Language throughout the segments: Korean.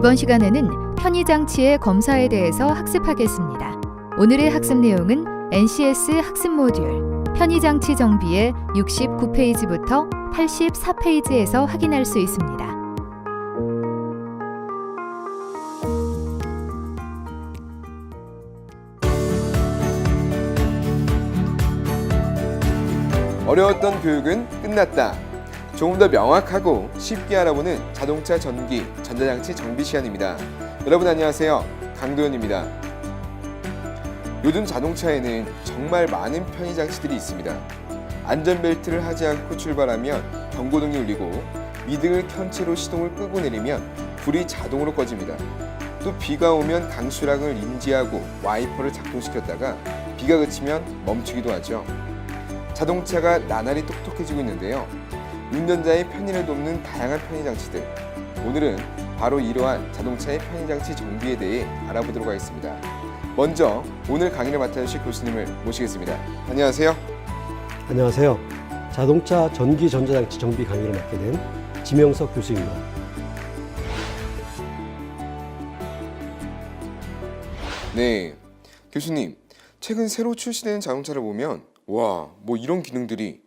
이번 시간에는 편의장치의 검사에 대해서 학습하겠습니다. 오늘의 학습 내용은 NCS 학습 모듈 편의장치 정비의 69페이지부터 84페이지에서 확인할 수 있습니다. 어려웠던 교육은 끝났다. 조금 더 명확하고 쉽게 알아보는 자동차 전기, 전자장치 정비 시간입니다. 여러분 안녕하세요. 강도현입니다. 요즘 자동차에는 정말 많은 편의 장치들이 있습니다. 안전벨트를 하지 않고 출발하면 경고등이 울리고 미등을 켠 채로 시동을 끄고 내리면 불이 자동으로 꺼집니다. 또 비가 오면 강수량을 인지하고 와이퍼를 작동시켰다가 비가 그치면 멈추기도 하죠. 자동차가 나날이 똑똑해지고 있는데요. 운전자의 편의를 돕는 다양한 편의 장치들. 오늘은 바로 이러한 자동차의 편의 장치 정비에 대해 알아보도록 하겠습니다. 먼저 오늘 강의를 맡아주실 교수님을 모시겠습니다. 안녕하세요. 안녕하세요. 자동차 전기 전자장치 정비 강의를 맡게 된 지명석 교수입니다. 네, 교수님. 최근 새로 출시되는 자동차를 보면 와, 뭐 이런 기능들이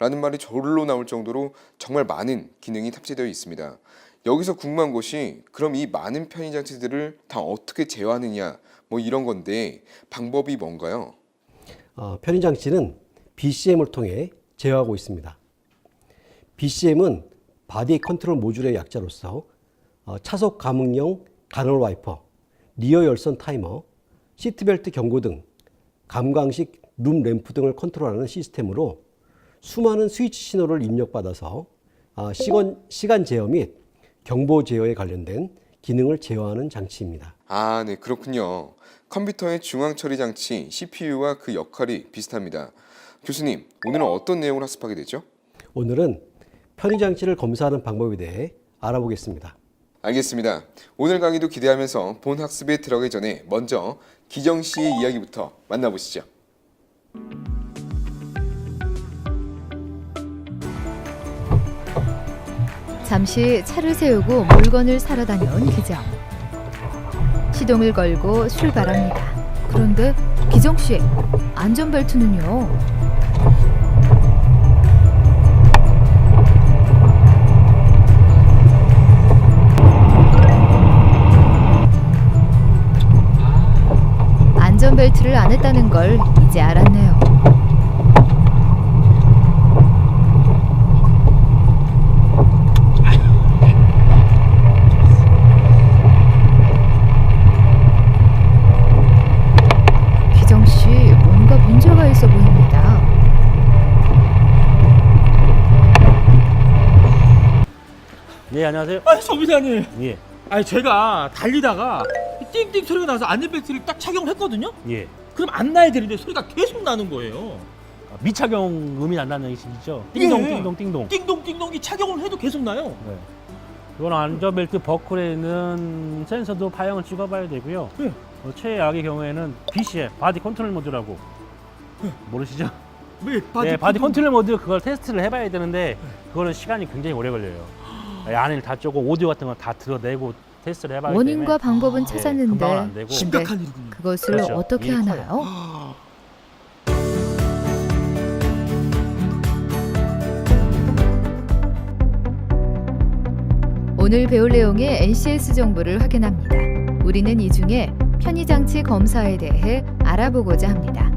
라는 말이 절로 나올 정도로 정말 많은 기능이 탑재되어 있습니다. 여기서 궁금한 것이 그럼 이 많은 편의 장치들을 다 어떻게 제어하느냐 뭐 이런 건데 방법이 뭔가요? 어, 편의 장치는 BCM을 통해 제어하고 있습니다. BCM은 바디 컨트롤 모듈의 약자로서 어, 차속 감응용 간헐 와이퍼, 리어 열선 타이머, 시트벨트 경고 등, 감광식 룸 램프 등을 컨트롤하는 시스템으로 수많은 스위치 신호를 입력받아서 아, 시간, 시간 제어 및 경보 제어에 관련된 기능을 제어하는 장치입니다. 아, 네, 그렇군요. 컴퓨터의 중앙 처리 장치 CPU와 그 역할이 비슷합니다. 교수님, 오늘은 어떤 내용을 학습하게 되죠? 오늘은 편의 장치를 검사하는 방법에 대해 알아보겠습니다. 알겠습니다. 오늘 강의도 기대하면서 본 학습에 들어가기 전에 먼저 기정 씨의 이야기부터 만나보시죠. 잠시 차를 세우고 물건을 사러 다녀온 기정. 시동을 걸고 출발합니다. 그런데 기정 씨, 안전벨트는요? 안전벨트를 안 했다는 걸 이제 알았네요. 기정 씨, 뭔가 문제가 있어 보입니다. 네 안녕하세요. 아니 정비사님 예 아니 제가 달리다가 띵띵 소리가 나서 안전벨트를 딱 착용했거든요 예. 그럼 안 나야 되는데 소리가 계속 나는 거예요 아, 미착용 음이 난다는 얘기시죠? 띵동 예. 띵동 띵동. 띵동띵동이 착용을 해도 계속 나요 네. 이건 안전벨트 버클에는 센서도 파형을 찍어봐야 되고요. 예. 어, 최악의 경우에는 BCM 바디 컨트롤 모드라고 모르시죠? 왜 바디, 네, 바디 컨트롤 모드 그걸 테스트를 해봐야 되는데 그거는 시간이 굉장히 오래 걸려요. 이 안을 다 쪼고 오디오 같은 거 다 들어내고 테스트를 해봐야 원인과 때문에 방법은 아, 예, 금방은 안 찾았는데 되고 심각한 일이군요 그것을 그렇죠. 어떻게 일이. 하나요? 아, 오늘 배울 내용의 NCS 정보를 확인합니다. 우리는 이 중에 편의장치 검사에 대해 알아보고자 합니다.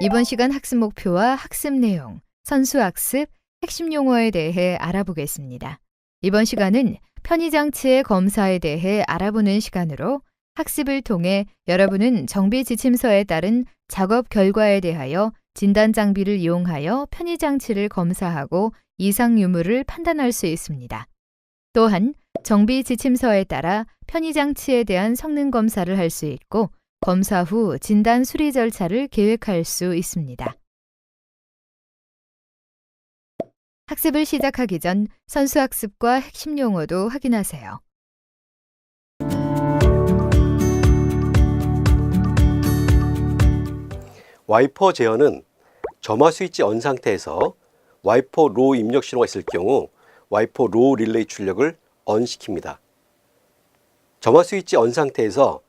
이번 시간 학습 목표와 학습 내용, 선수 학습, 핵심 용어에 대해 알아보겠습니다. 이번 시간은 편의장치의 검사에 대해 알아보는 시간으로 학습을 통해 여러분은 정비 지침서에 따른 작업 결과에 대하여 진단 장비를 이용하여 편의장치를 검사하고 이상 유무를 판단할 수 있습니다. 또한 정비 지침서에 따라 편의장치에 대한 성능 검사를 할 수 있고 검사 후 진단 수리 절차를 계획할 수 있습니다. 학습을 시작하기 전 선수 학습과 핵심 용어도 확인하세요. 와이퍼 제어는 점화 스위치 언 상태에서 와이퍼 로 입력 신호가 있을 경우 와이퍼 로우 릴레이 출력을 ON 시킵니다. 점화 스위치 ON 상태에서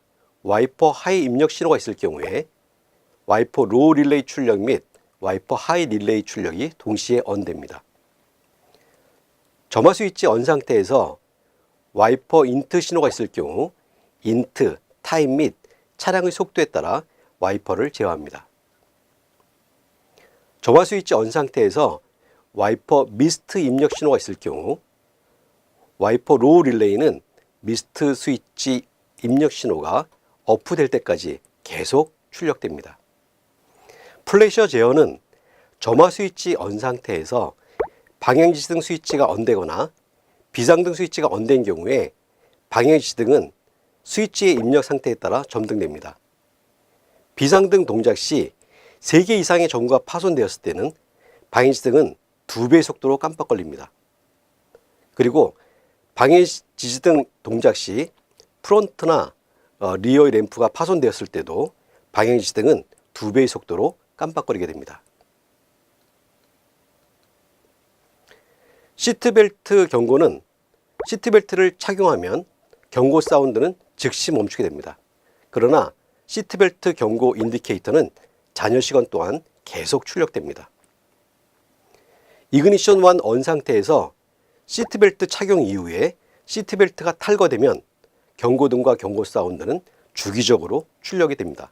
와이퍼 하이 입력 신호가 있을 경우에 와이퍼 로우 릴레이 출력 및 와이퍼 하이 릴레이 출력이 동시에 ON 됩니다. 점화 스위치 ON 상태에서 와이퍼 인트 신호가 있을 경우 인트, 타임 및 차량의 속도에 따라 와이퍼를 제어합니다. 점화 스위치 ON 상태에서 와이퍼 미스트 입력 신호가 있을 경우 와이퍼 로우 릴레이는 미스트 스위치 입력 신호가 어프될 때까지 계속 출력됩니다. 플래셔 제어는 점화 스위치 언 상태에서 방향지시등 스위치가 언되거나 비상등 스위치가 언된 경우에 방향지시등은 스위치의 입력 상태에 따라 점등됩니다. 비상등 동작 시 3개 이상의 전구가 파손되었을 때는 방향지시등은 2배의 속도로 깜빡거립니다. 그리고 방해지시등 동작 시 프론트나 어, 리어의 램프가 파손되었을 때도 방향지시등은 2배의 속도로 깜빡거리게 됩니다. 시트벨트 경고는 시트벨트를 착용하면 경고 사운드는 즉시 멈추게 됩니다. 그러나 시트벨트 경고 인디케이터는 잔여 시간 동안 계속 출력됩니다. 이그니션 1언 상태에서 시트벨트 착용 이후에 시트벨트가 탈거되면 경고등과 경고 사운드는 주기적으로 출력이 됩니다.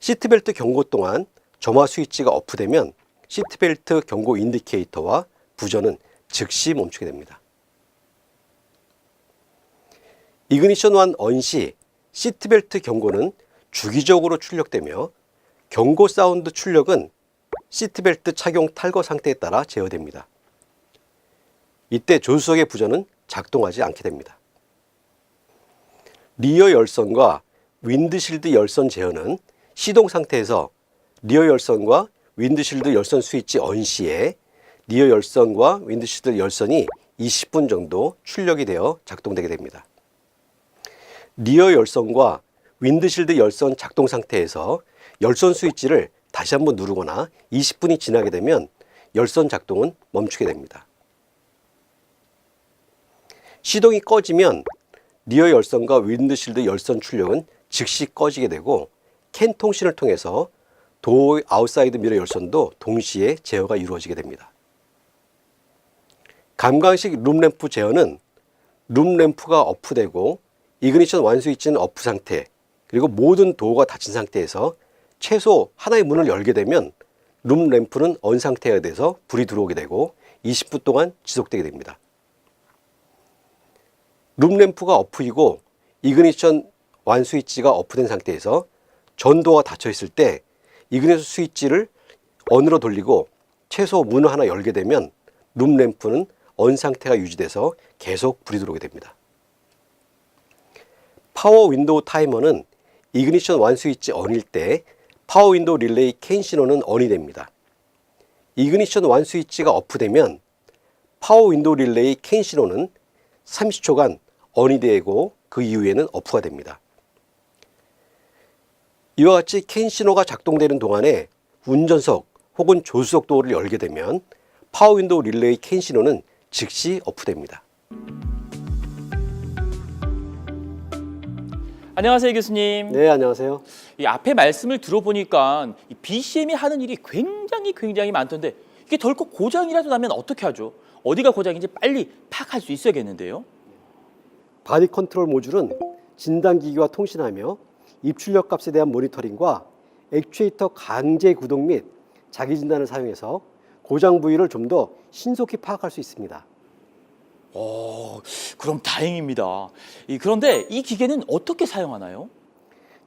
시트벨트 경고 동안 점화 스위치가 오프되면 시트벨트 경고 인디케이터와 부저는 즉시 멈추게 됩니다. 이그니션 1 언시 시트벨트 경고는 주기적으로 출력되며 경고 사운드 출력은 시트벨트 착용 탈거 상태에 따라 제어됩니다. 이때 조수석의 부저는 작동하지 않게 됩니다. 리어 열선과 윈드실드 열선 제어는 시동 상태에서 리어 열선과 윈드실드 열선 스위치 언 시에 리어 열선과 윈드실드 열선이 20분 정도 출력이 되어 작동되게 됩니다. 리어 열선과 윈드실드 열선 작동 상태에서 열선 스위치를 다시 한번 누르거나 20분이 지나게 되면 열선 작동은 멈추게 됩니다. 시동이 꺼지면 리어 열선과 윈드실드 열선 출력은 즉시 꺼지게 되고 캔 통신을 통해서 도어 아웃사이드 미러 열선도 동시에 제어가 이루어지게 됩니다. 감광식 룸램프 제어는 룸램프가 오프되고 이그니션 완 스위치는 오프 상태 그리고 모든 도어가 닫힌 상태에서 최소 하나의 문을 열게 되면 룸 램프는 언 상태가 돼서 불이 들어오게 되고 20분 동안 지속되게 됩니다. 룸 램프가 오프이고 이그니션 완 스위치가 오프된 상태에서 전도가 닫혀 있을 때 이그니션 스위치를 언으로 돌리고 최소 문을 하나 열게 되면 룸 램프는 언 상태가 유지돼서 계속 불이 들어오게 됩니다. 파워 윈도우 타이머는 이그니션 완 스위치 언일 때 파워 윈도우 릴레이 캔 신호는 언이 됩니다. 이그니션 완 스위치가 오프되면 파워 윈도우 릴레이 캔 신호는 30초간 언이 되고 그 이후에는 오프가 됩니다. 이와 같이 캔 신호가 작동되는 동안에 운전석 혹은 조수석 도어를 열게 되면 파워 윈도우 릴레이 캔 신호는 즉시 오프됩니다. 안녕하세요 교수님. 네, 안녕하세요. 이 앞에 말씀을 들어보니까 이 BCM이 하는 일이 굉장히 굉장히 많던데 이게 덜컥 고장이라도 나면 어떻게 하죠? 어디가 고장인지 빨리 파악할 수 있어야겠는데요. 바디 컨트롤 모듈은 진단 기기와 통신하며 입출력 값에 대한 모니터링과 액추에이터 강제 구동 및 자기 진단을 사용해서 고장 부위를 좀 더 신속히 파악할 수 있습니다. 어, 그럼 다행입니다. 이, 그런데 이 기계는 어떻게 사용하나요?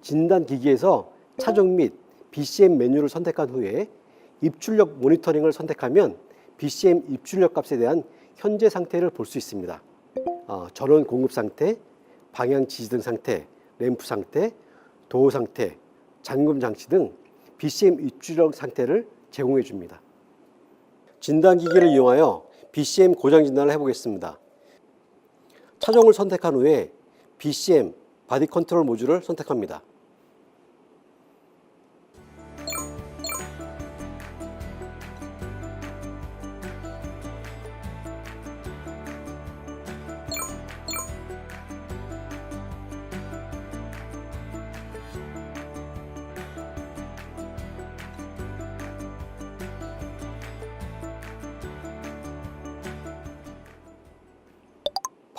진단 기기에서 차종 및 BCM 메뉴를 선택한 후에 입출력 모니터링을 선택하면 BCM 입출력 값에 대한 현재 상태를 볼 수 있습니다. 어, 전원 공급 상태, 방향 지지등 상태, 램프 상태, 도어 상태, 잠금 장치 등 BCM 입출력 상태를 제공해 줍니다. 진단 기기를 이용하여 BCM 고장 진단을 해보겠습니다. 차종을 선택한 후에 BCM 바디 컨트롤 모듈을 선택합니다.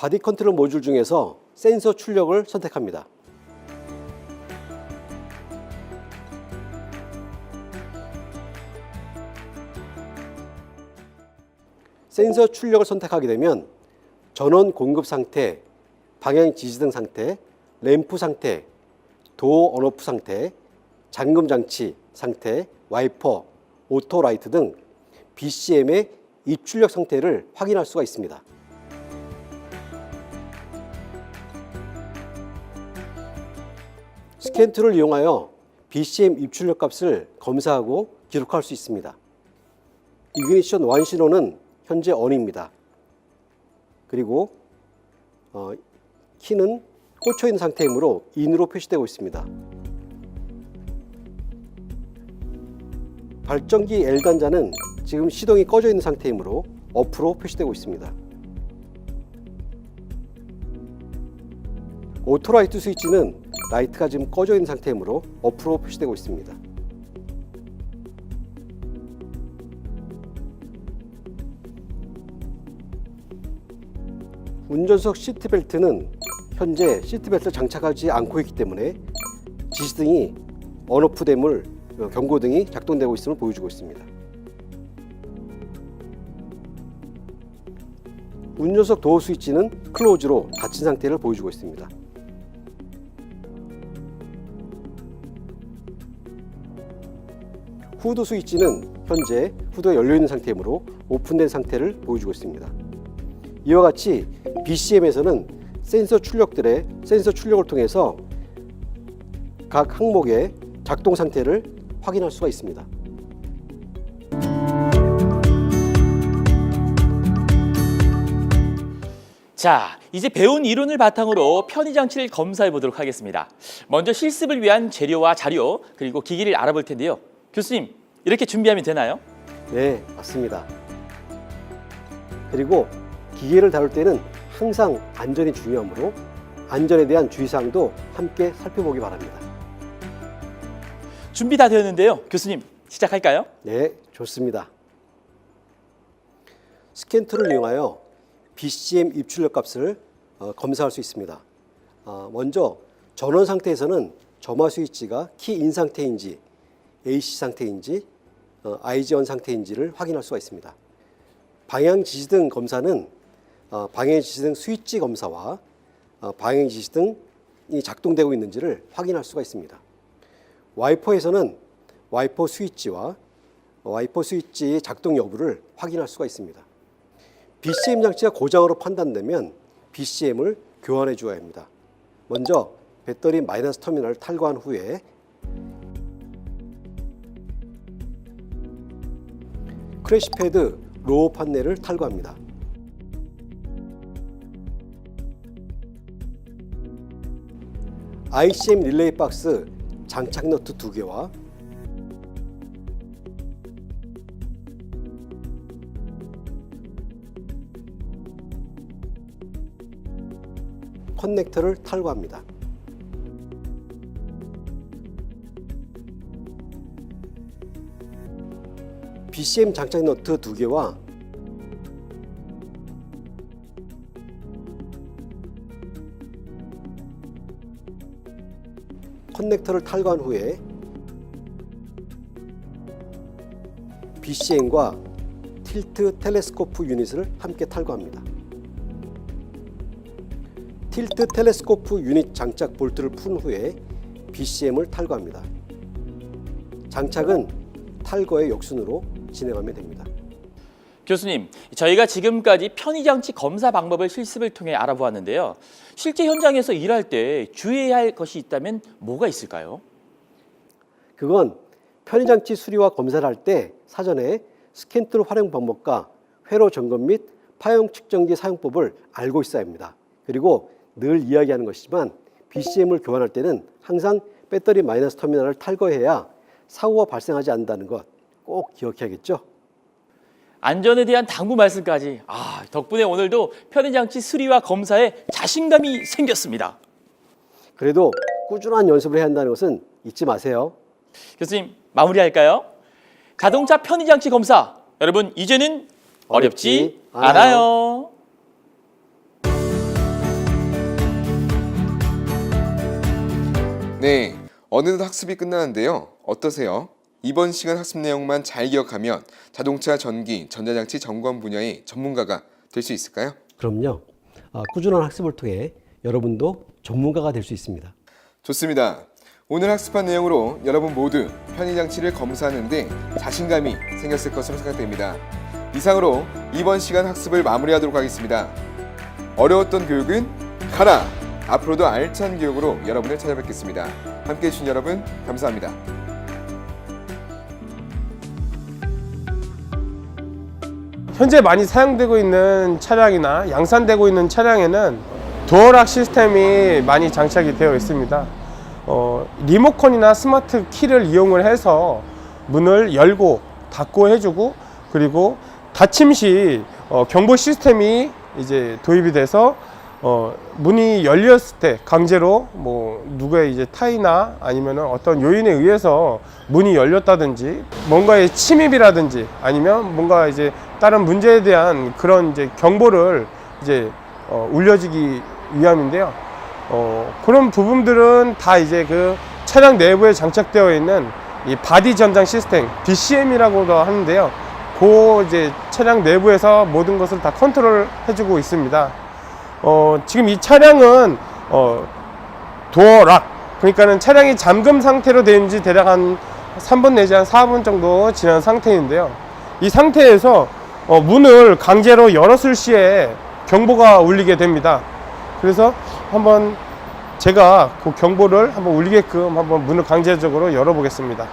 바디 컨트롤 모듈 중에서 센서 출력을 선택합니다. 센서 출력을 선택하게 되면 전원 공급 상태, 방향 지지등 상태, 램프 상태, 도어 온오프 상태, 잠금 장치 상태, 와이퍼, 오토 라이트 등 BCM의 입출력 상태를 확인할 수가 있습니다. 스캔 툴을 이용하여 BCM 입출력 값을 검사하고 기록할 수 있습니다. 이그니션 완 신호는 현재 ON입니다. 그리고 어, 키는 꽂혀 있는 상태이므로 IN으로 표시되고 있습니다. 발전기 L 단자는 지금 시동이 꺼져 있는 상태이므로 OFF로 표시되고 있습니다. 오토라이트 스위치는 라이트가 지금 꺼져 있는 상태이므로 OFF로 표시되고 있습니다. 운전석 시트벨트는 현재 시트벨트를 장착하지 않고 있기 때문에 지시등이 언오프됨을 어, 경고등이 작동되고 있음을 보여주고 있습니다. 운전석 도어 스위치는 클로즈로 닫힌 상태를 보여주고 있습니다. 후드 스위치는 현재 후드가 열려 있는 상태이므로 오픈된 상태를 보여주고 있습니다. 이와 같이 BCM에서는 센서 출력들의 센서 출력을 통해서 각 항목의 작동 상태를 확인할 수가 있습니다. 자, 이제 배운 이론을 바탕으로 편의 장치를 검사해 보도록 하겠습니다. 먼저 실습을 위한 재료와 자료 그리고 기기를 알아볼 텐데요. 교수님, 이렇게 준비하면 되나요? 네, 맞습니다. 그리고 기계를 다룰 때는 항상 안전이 중요하므로 안전에 대한 주의사항도 함께 살펴보기 바랍니다. 준비 다 되었는데요. 교수님, 시작할까요? 네, 좋습니다. 스캔 툴을 이용하여 BCM 입출력 값을 어, 검사할 수 있습니다. 어, 먼저 전원 상태에서는 점화 스위치가 키인 상태인지 AC 상태인지 어, IGON 상태인지를 확인할 수가 있습니다. 방향 지시 등 검사는 어, 방향 지시 등 스위치 검사와 어, 방향 지시 등이 작동되고 있는지를 확인할 수가 있습니다. 와이퍼에서는 와이퍼 스위치와 와이퍼 스위치의 작동 여부를 확인할 수가 있습니다. BCM 장치가 고장으로 판단되면 BCM을 교환해 주어야 합니다. 먼저 배터리 마이너스 터미널을 탈거한 후에 크래시 패드 로우 판넬을 탈거합니다. ICM 릴레이 박스 장착 너트 두 개와 커넥터를 탈거합니다. BCM 장착 너트 두 개와 커넥터를 탈거한 후에 BCM과 틸트 텔레스코프 유닛을 함께 탈거합니다. 틸트 텔레스코프 유닛 장착 볼트를 푼 후에 BCM을 탈거합니다. 장착은 탈거의 역순으로 진행하면 됩니다. 교수님, 저희가 지금까지 편의 장치 검사 방법을 실습을 통해 알아보았는데요. 실제 현장에서 일할 때 주의해야 할 것이 있다면 뭐가 있을까요? 그건 편의장치 수리와 검사를 할 때 사전에 스캔툴 활용 방법과 회로 점검 및 파형 측정기 사용법을 알고 있어야 합니다. 그리고 늘 이야기하는 것이지만 BCM을 교환할 때는 항상 배터리 마이너스 터미널을 탈거해야 사고가 발생하지 않는다는 것 꼭 기억해야겠죠. 안전에 대한 당부 말씀까지 아 덕분에 오늘도 편의장치 수리와 검사에 자신감이 생겼습니다. 그래도 꾸준한 연습을 해야 한다는 것은 잊지 마세요. 교수님 마무리할까요? 자동차 편의장치 검사 여러분 이제는 어렵지, 어렵지 않아요. 않아요. 네, 어느덧 학습이 끝나는데요. 어떠세요? 이번 시간 학습 내용만 잘 기억하면 자동차, 전기, 전자장치 점검 분야의 전문가가 될 수 있을까요? 그럼요. 아, 꾸준한 학습을 통해 여러분도 전문가가 될 수 있습니다. 좋습니다. 오늘 학습한 내용으로 여러분 모두 편의장치를 검사하는 데 자신감이 생겼을 것으로 생각됩니다. 이상으로 이번 시간 학습을 마무리하도록 하겠습니다. 어려웠던 교육은 가라! 앞으로도 알찬 교육으로 여러분을 찾아뵙겠습니다. 함께 해주신 여러분 감사합니다. 현재 많이 사용되고 있는 차량이나 양산되고 있는 차량에는 도어락 시스템이 많이 장착이 되어 있습니다. 어, 리모컨이나 스마트 키를 이용을 해서 문을 열고 닫고 해주고 그리고 닫힘 시 어, 경보 시스템이 이제 도입이 돼서 어, 문이 열렸을 때 강제로 뭐 누구의 이제 타이나 아니면 어떤 요인에 의해서 문이 열렸다든지 뭔가의 침입이라든지 아니면 뭔가 이제 다른 문제에 대한 그런 이제 경보를 이제 어, 울려지기 위함인데요. 어, 그런 부분들은 다 이제 그 차량 내부에 장착되어 있는 이 바디 전장 시스템 BCM이라고도 하는데요. 그 이제 차량 내부에서 모든 것을 다 컨트롤 해주고 있습니다. 어, 지금 이 차량은 어, 도어락 그러니까는 차량이 잠금 상태로 있는지 대략 한 3분 내지 한 4분 정도 지난 상태인데요. 이 상태에서 어, 문을 강제로 열었을 시에 경보가 울리게 됩니다. 그래서 한번 제가 그 경보를 한번 울리게끔 한번 문을 강제적으로 열어보겠습니다.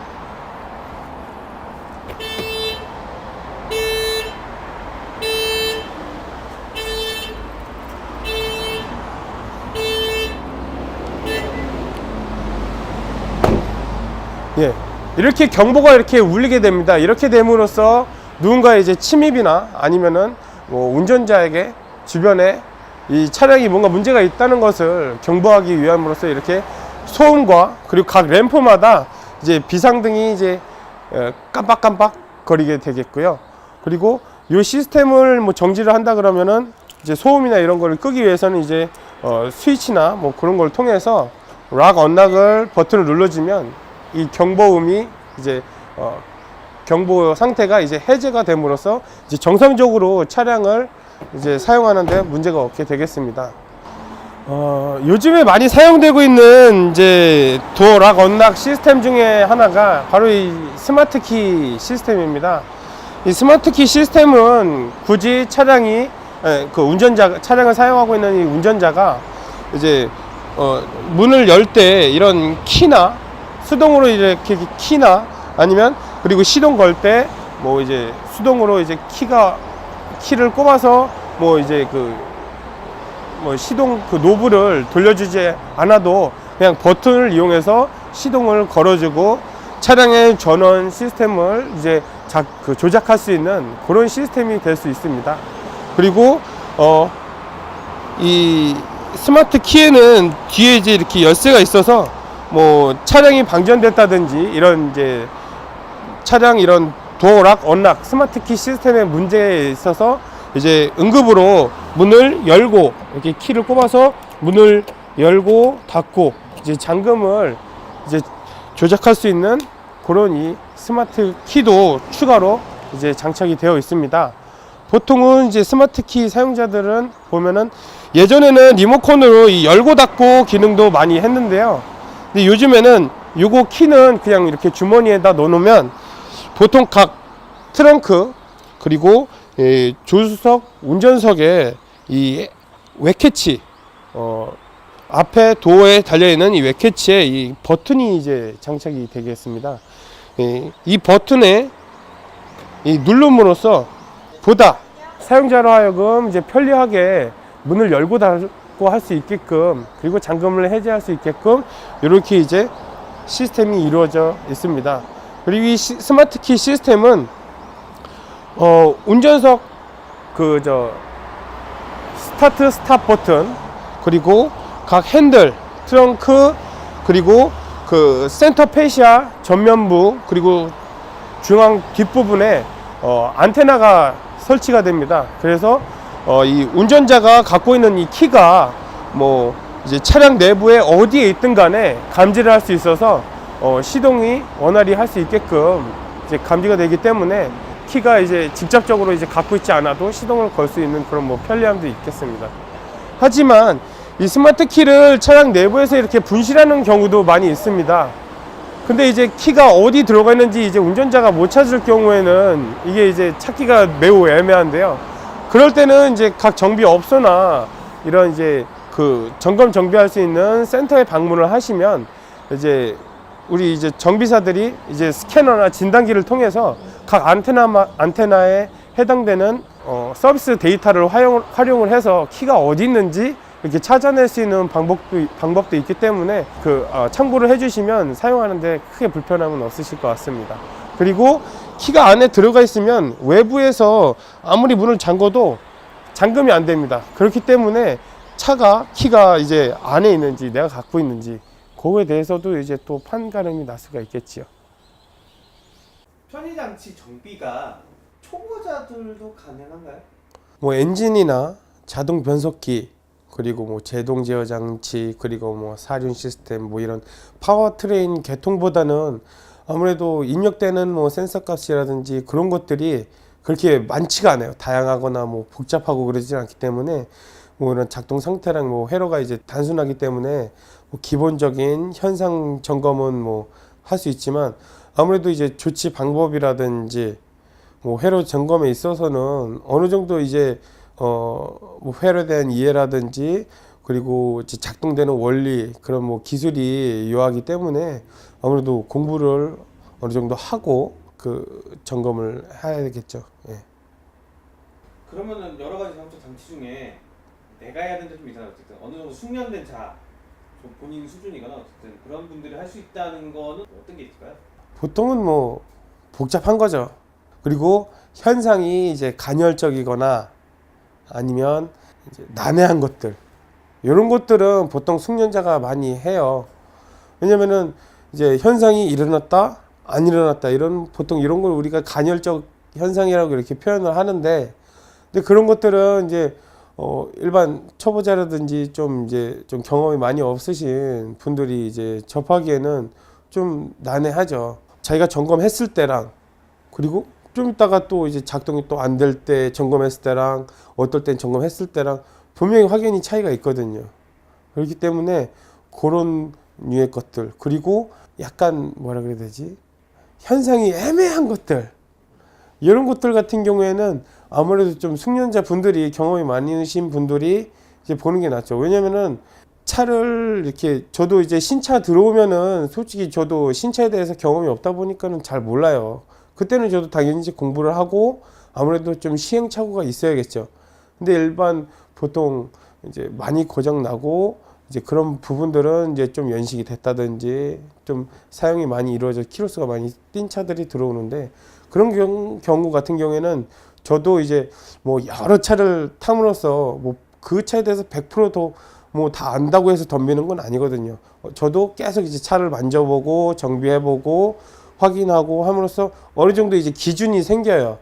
예. 이렇게 경보가 이렇게 울리게 됩니다. 이렇게 됨으로써 누군가의 이제 침입이나 아니면은 뭐 운전자에게 주변에 이 차량이 뭔가 문제가 있다는 것을 경보하기 위함으로써 이렇게 소음과 그리고 각 램프마다 이제 비상등이 이제 에, 깜빡깜빡 거리게 되겠고요. 그리고 이 시스템을 뭐 정지를 한다 그러면은 이제 소음이나 이런 거를 끄기 위해서는 이제 어, 스위치나 뭐 그런 걸 통해서 락 언락을 버튼을 눌러주면 이 경보음이 이제 어, 경보 상태가 이제 해제가 됨으로써 이제 정상적으로 차량을 이제 사용하는데 문제가 없게 되겠습니다. 어, 요즘에 많이 사용되고 있는 이제 도어락 언락 시스템 중에 하나가 바로 이 스마트 키 시스템입니다. 이 스마트 키 시스템은 굳이 차량이 에, 그 운전자 차량을 사용하고 있는 이 운전자가 이제 어, 문을 열 때 이런 키나 수동으로 이렇게 키나 아니면 그리고 시동 걸 때 뭐 이제 수동으로 이제 키가 키를 꼽아서 뭐 이제 그 뭐 시동 그 노브를 돌려주지 않아도 그냥 버튼을 이용해서 시동을 걸어주고 차량의 전원 시스템을 이제 자, 그 조작할 수 있는 그런 시스템이 될 수 있습니다. 그리고 어 이 스마트 키에는 뒤에 이제 이렇게 열쇠가 있어서 뭐 차량이 방전됐다든지 이런 이제 차량 이런 도어락, 언락, 스마트 키 시스템의 문제에 있어서 이제 응급으로 문을 열고 이렇게 키를 꼽아서 문을 열고 닫고 이제 잠금을 이제 조작할 수 있는 그런 이 스마트 키도 추가로 이제 장착이 되어 있습니다. 보통은 이제 스마트 키 사용자들은 보면은 예전에는 리모컨으로 이 열고 닫고 기능도 많이 했는데요. 근데 요즘에는 요거 키는 그냥 이렇게 주머니에다 넣어놓으면 보통 각 트렁크 그리고 이 조수석 운전석에 이 웨캐치 어 앞에 도어에 달려 있는 이 웨캐치에 이 버튼이 이제 장착이 되겠습니다. 이, 이 버튼에 이 누름으로써 보다 사용자로 하여금 이제 편리하게 문을 열고 닫 고 할 수 있게끔 그리고 잠금을 해제할 수 있게끔 이렇게 이제 시스템이 이루어져 있습니다. 그리고 이 시- 스마트 키 시스템은 어, 운전석 그 저 스타트 스탑 버튼 그리고 각 핸들 트렁크 그리고 그 센터 페시아 전면부 그리고 중앙 뒷부분에 어, 안테나가 설치가 됩니다. 그래서 어, 이 운전자가 갖고 있는 이 키가 뭐 이제 차량 내부에 어디에 있든 간에 감지를 할 수 있어서 어, 시동이 원활히 할 수 있게끔 이제 감지가 되기 때문에 키가 이제 직접적으로 이제 갖고 있지 않아도 시동을 걸 수 있는 그런 뭐 편리함도 있겠습니다. 하지만 이 스마트 키를 차량 내부에서 이렇게 분실하는 경우도 많이 있습니다. 근데 이제 키가 어디 들어가 있는지 이제 운전자가 못 찾을 경우에는 이게 이제 찾기가 매우 애매한데요. 그럴 때는 이제 각 정비업소나 이런 이제 그 점검 정비할 수 있는 센터에 방문을 하시면 이제 우리 이제 정비사들이 이제 스캐너나 진단기를 통해서 각 안테나 안테나에 해당되는 어, 서비스 데이터를 활용, 활용을 해서 키가 어디 있는지 이렇게 찾아낼 수 있는 방법도 방법도 있기 때문에 그 어, 참고를 해주시면 사용하는데 크게 불편함은 없으실 것 같습니다. 그리고 키가 안에 들어가 있으면 외부에서 아무리 문을 잠궈도 잠금이 안 됩니다. 그렇기 때문에 차가 키가 이제 안에 있는지 내가 갖고 있는지 그거에 대해서도 이제 또 판가름이 날 수가 있겠지요. 편의장치 정비가 초보자들도 가능한가요? 뭐 엔진이나 자동 변속기 그리고 뭐 제동 제어 장치 그리고 뭐 사륜 시스템 뭐 이런 파워트레인 개통보다는 아무래도 입력되는 뭐 센서 값이라든지 그런 것들이 그렇게 많지가 않아요. 다양하거나 뭐 복잡하고 그러지 않기 때문에 뭐 이런 작동 상태랑 뭐 회로가 이제 단순하기 때문에 뭐 기본적인 현상 점검은 뭐 할 수 있지만 아무래도 이제 조치 방법이라든지 뭐 회로 점검에 있어서는 어느 정도 이제 어뭐 회로에 대한 이해라든지 그리고 작동되는 원리 그런 뭐 기술이 요하기 때문에 아무래도 공부를 어느 정도 하고 그 점검을 해야 되겠죠. 예. 그러면은 여러 가지 자동차 장치 중에 내가 해야 되는 좀 있잖아요. 어쨌든 어느 정도 숙련된 차, 좀 본인 수준이거나 어쨌든 그런 분들이 할 수 있다는 거는 어떤 게 있을까요? 보통은 뭐 복잡한 거죠. 그리고 현상이 이제 간헐적이거나 아니면 이제 난해한 것들 이런 것들은 보통 숙련자가 많이 해요. 왜냐면은 이제 현상이 일어났다 안 일어났다 이런 보통 이런 걸 우리가 간헐적 현상이라고 이렇게 표현을 하는데 근데 그런 것들은 이제 어 일반 초보자라든지 좀 이제 좀 경험이 많이 없으신 분들이 이제 접하기에는 좀 난해하죠. 자기가 점검했을 때랑 그리고 좀 있다가 또 이제 작동이 또 안 될 때 점검했을 때랑 어떨 땐 점검했을 때랑 분명히 확연히 차이가 있거든요. 그렇기 때문에 그런 류의 것들 그리고 약간 뭐라 그래야 되지 현상이 애매한 것들 이런 것들 같은 경우에는 아무래도 좀 숙련자 분들이 경험이 많으신 분들이 이제 보는 게 낫죠. 왜냐면은 차를 이렇게 저도 이제 신차 들어오면은 솔직히 저도 신차에 대해서 경험이 없다 보니까는 잘 몰라요. 그때는 저도 당연히 공부를 하고 아무래도 좀 시행착오가 있어야겠죠. 근데 일반 보통 이제 많이 고장 나고 이제 그런 부분들은 이제 좀 연식이 됐다든지 좀 사용이 많이 이루어져 키로수가 많이 뛴 차들이 들어오는데 그런 경, 경우 같은 경우에는 저도 이제 뭐 여러 차를 탐으로써 뭐 그 차에 대해서 100%도 뭐 다 안다고 해서 덤비는 건 아니거든요. 어, 저도 계속 이제 차를 만져보고 정비해보고 확인하고 함으로써 어느 정도 이제 기준이 생겨요.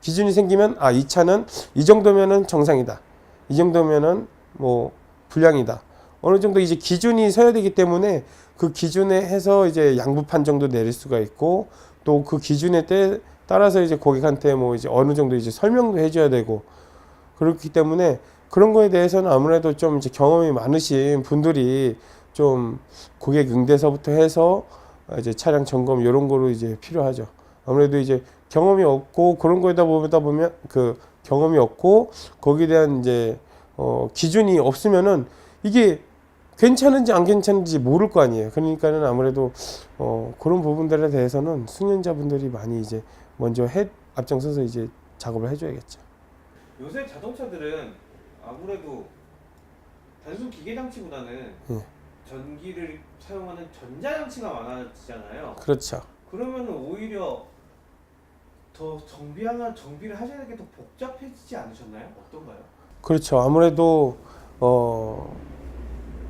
기준이 생기면 아 이 차는 이 정도면은 정상이다. 이 정도면은 뭐 불량이다. 어느 정도 이제 기준이 서야 되기 때문에 그 기준에 해서 이제 양부 판정도 내릴 수가 있고 또 그 기준에 때 따라서 이제 고객한테 뭐 이제 어느 정도 이제 설명도 해줘야 되고 그렇기 때문에 그런 거에 대해서는 아무래도 좀 이제 경험이 많으신 분들이 좀 고객 응대서부터 해서 이제 차량 점검 이런 거로 이제 필요하죠. 아무래도 이제 경험이 없고 그런 거에다 보다 보면 그 경험이 없고 거기에 대한 이제 어 기준이 없으면은 이게 괜찮은지 안 괜찮은지 모를 거 아니에요. 그러니까는 아무래도 어 그런 부분들에 대해서는 숙련자분들이 많이 이제 먼저 해 앞장서서 이제 작업을 해줘야겠죠. 요새 자동차들은 아무래도 단순 기계 장치보다는 예. 전기를 사용하는 전자 장치가 많아지잖아요. 그렇죠. 그러면 오히려 더 정비 하나 정비를 하셔야 될게더 복잡해지지 않으셨나요? 어떤가요? 그렇죠. 아무래도 어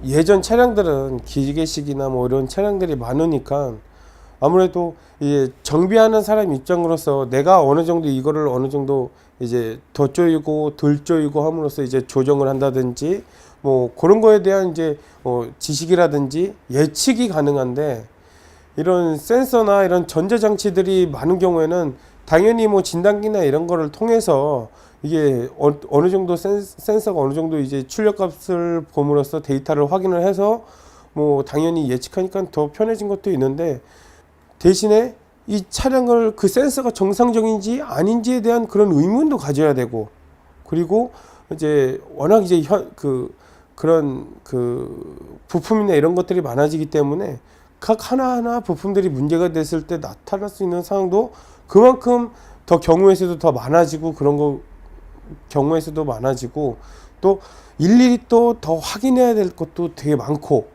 예전 차량들은 기계식이나 뭐 이런 차량들이 많으니까 아무래도 이제 정비하는 사람 입장으로서 내가 어느 정도 이거를 어느 정도 이제 더 조이고 덜 조이고 함으로써 이제 조정을 한다든지 뭐 그런 거에 대한 이제 어, 지식이라든지 예측이 가능한데 이런 센서나 이런 전자 장치들이 많은 경우에는 당연히 뭐 진단기나 이런 거를 통해서 이게 어, 어느 정도 센, 센서 가 어느 정도 이제 출력값을 봄으로써 데이터를 확인을 해서 뭐 당연히 예측하니까 더 편해진 것도 있는데 대신에 이 차량을 그 센서가 정상적인지 아닌지에 대한 그런 의문도 가져야 되고 그리고 이제 워낙 이제 현 그 그런 그 부품이나 이런 것들이 많아지기 때문에 각 하나하나 부품들이 문제가 됐을 때 나타날 수 있는 상황도 그만큼 더 경우의 수도 더 많아지고 그런 거 경우의 수도 많아지고 또 일일이 또 더 확인해야 될 것도 되게 많고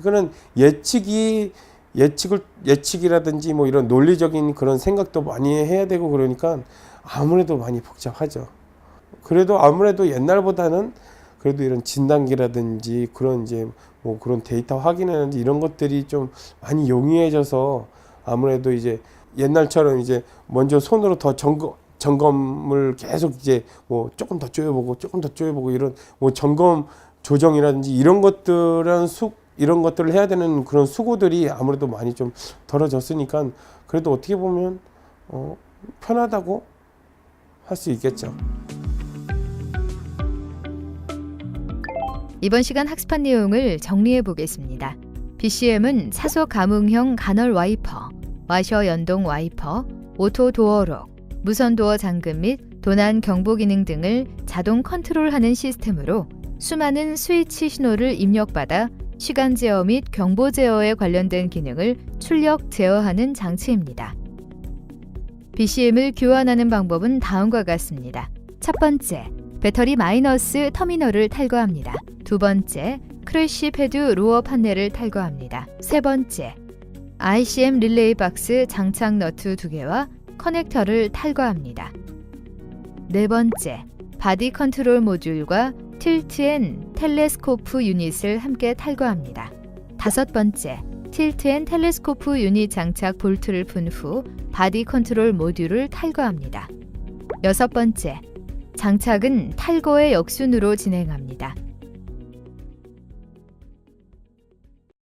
이거는 예측이 예측을 예측이라든지 뭐 이런 논리적인 그런 생각도 많이 해야 되고 그러니까 아무래도 많이 복잡하죠. 그래도 아무래도 옛날보다는 그래도 이런 진단기라든지 그런 이제 뭐 그런 데이터 확인이라든지 이런 것들이 좀 많이 용이해져서 아무래도 이제 옛날처럼 이제 먼저 손으로 더 점검 점검을 계속 이제 뭐 조금 더 쪼여보고 조금 더 쪼여보고 이런 뭐 점검 조정이라든지 이런 것들은 수 이런 것들을 해야 되는 그런 수고들이 아무래도 많이 좀 덜어졌으니까 그래도 어떻게 보면 어 편하다고 할 수 있겠죠. 이번 시간 학습한 내용을 정리해 보겠습니다. BCM은 차속 감응형 간헐 와이퍼, 와셔 연동 와이퍼, 오토 도어록, 무선 도어 잠금 및 도난 경보 기능 등을 자동 컨트롤하는 시스템으로 수많은 스위치 신호를 입력받아 시간 제어 및 경보 제어에 관련된 기능을 출력 제어하는 장치입니다. BCM을 교환하는 방법은 다음과 같습니다. 첫 번째, 배터리 마이너스 터미널을 탈거합니다. 두 번째, 크래쉬 패드 로어 판넬을 탈거합니다. 세 번째, ICM 릴레이 박스 장착 너트 두 개와 커넥터를 탈거합니다. 네 번째, 바디 컨트롤 모듈과 틸트 앤 텔레스코프 유닛을 함께 탈거합니다. 다섯 번째, 틸트 앤 텔레스코프 유닛 장착 볼트를 푼후 바디 컨트롤 모듈을 탈거합니다. 여섯 번째, 장착은 탈거의 역순으로 진행합니다.